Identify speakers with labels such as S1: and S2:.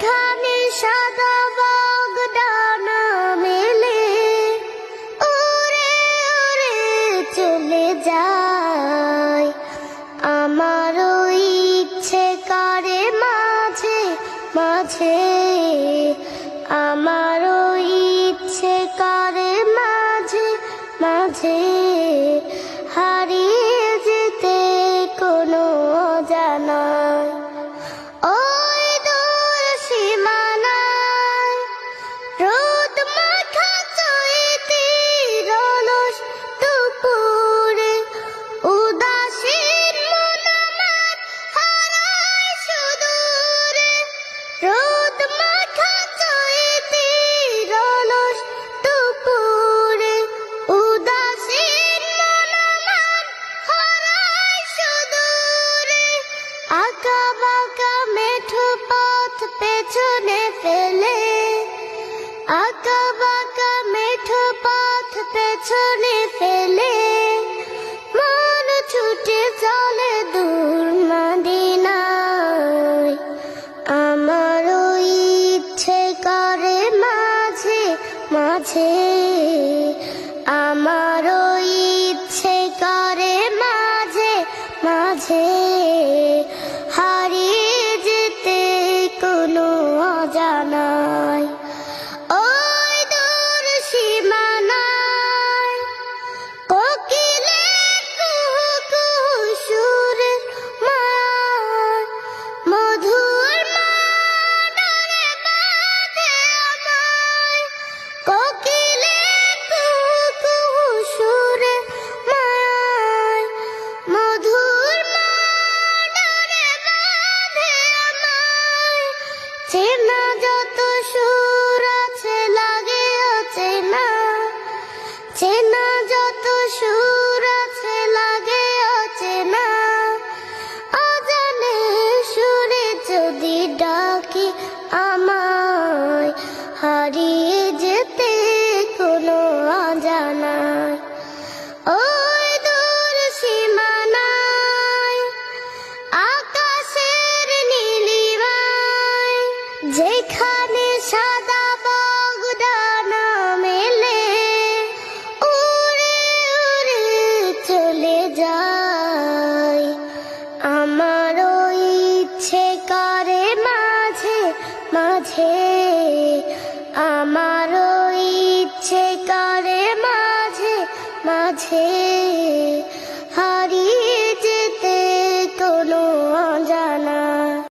S1: এখানে সাদা মেলে। চলে যায় আমারও মাঝে মাঝে। আমারও মাঝে মাঝে। হারিয়ে যেতে কোনো জানা আঁকা মেঠো পথ পেছনে মেঠো পথ পেছনে মন ছুটে চলে মাঝে মাঝে। আমার ইচ্ছে করে মাঝে মাঝে। অজানায় চেনা যত সুর আছে, লাগে অচেনা চেনা। যত সুর আছে, লাগে অজানে সুরে যদি ডাকি আমায়, হারিয়ে যেতে কোনো অজানায়। যেখানে